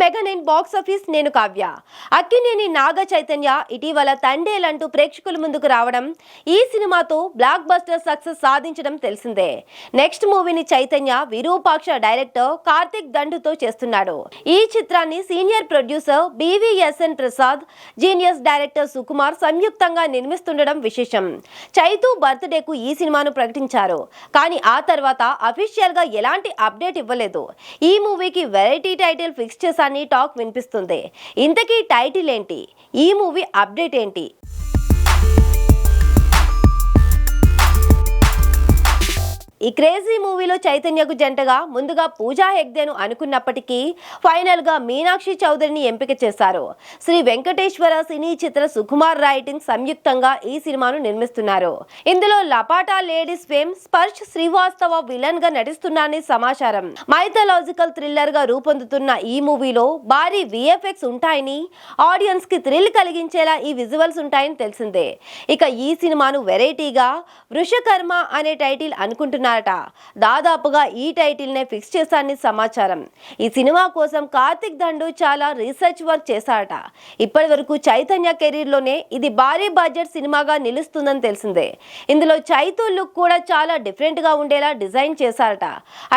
Mega nine box office నేను కావ్య. అక్కినేని నాగ చైతన్య ఇటీవల తండేలంటూ ప్రేక్షకుల ముందుకు రావడం ఈ సినిమాతో బ్లాక్ బస్టర్ సక్సెస్ సాధించడం తెలిసిందే. నెక్స్ట్ మూవీని చైతన్య విరూపాక్ష డైరెక్టర్ కార్తిక్ దండుతో చేస్తున్నాడు. ఈ చిత్రాన్ని senior producer BVSN Prasad genius director Sukumar సంయుక్తంగా నిర్మిస్తుండడం విశేషం. చైతు బర్త్డేకు ఈ సినిమాను ప్రకటించారు. కానీ ఆ తర్వాత అఫీషియల్గా ఎలాంటి అప్డేట్ ఇవ్వలేదు. ఈ మూవీకి వెరైటీ టైటిల్ ఫిక్స్ చేశాని టాక్ వినిపిస్తుంది. ఇంతకీ టైటిల్ ఏంటి? ఈ మూవీ అప్డేట్ ఏంటి? ఈ క్రేజీ మూవీలో చైతన్యకు జంటగా ముందుగా పూజా హెగ్దేను అనుకున్నప్పటికీ ఫైనల్గా మీనాక్షి చౌదరిని ఎంపిక చేశారు. శ్రీ వెంకటేశ్వర సినీ చిత్ర సుకుమార్ రైటింగ్ సంయుక్తంగా ఈ సినిమాను నిర్మిస్తున్నారు. ఇందులో లపాటా లేడీస్ ఫేమ్ స్పర్శ్ శ్రీవాస్తవ విలన్గా నటిస్తున్నారని సమాచారం. మైథలాజికల్ థ్రిల్లర్గా రూపొందుతున్న ఈ మూవీలో భారీ విఎఫ్ఎక్స్ ఉంటాయని ఆడియన్స్కి థ్రిల్ కలిగించేలా ఈ విజువల్స్ ఉంటాయని తెలిసిందే. ఇక ఈ సినిమాను వెరైటీగా వృషకర్మ అనే టైటిల్ అనుకుంటున్నారు? అనుకుంటున్నారట దాదాపుగా ఈ టైటిల్నే ఫిక్స్ చేశారని సమాచారం. ఈ సినిమా కోసం కార్తిక్ దండు చాలా రీసెర్చ్ వర్క్ చేశారట. ఇప్పటి వరకు చైతన్య కెరీర్లోనే ఇది భారీ బడ్జెట్ సినిమాగా నిలుస్తుందని తెలిసిందే. ఇందులో చైతు లుక్ కూడా చాలా డిఫరెంట్గా ఉండేలా డిజైన్ చేశారట.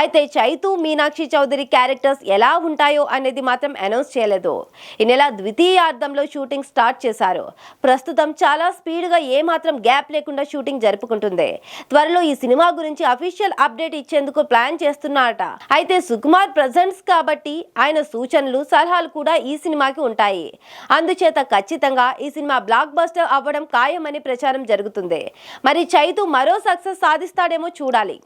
అయితే చైతు మీనాక్షి చౌదరి క్యారెక్టర్స్ ఎలా ఉంటాయో అనేది మాత్రం అనౌన్స్ చేయలేదు. ఈ నెల ద్వితీయార్థంలో షూటింగ్ స్టార్ట్ చేశారు. ప్రస్తుతం చాలా స్పీడ్గా ఏ మాత్రం గ్యాప్ లేకుండా షూటింగ్ జరుపుకుంటుంది. త్వరలో ఈ సినిమా గురించి అఫీషియల్ అప్డేట్ ఇచ్చేందుకు ప్లాన్ చేస్తున్నారట. అయితే సుకుమార్ ప్రజెంట్స్ కాబట్టి ఆయన సూచనలు సలహాలు కూడా ఈ సినిమాకి ఉంటాయి. అందుచేత ఖచ్చితంగా ఈ సినిమా బ్లాక్ బస్టర్ అవ్వడం ఖాయమని ప్రచారం జరుగుతుంది. మరి చైతు మరో సక్సెస్ సాధిస్తాడేమో చూడాలి.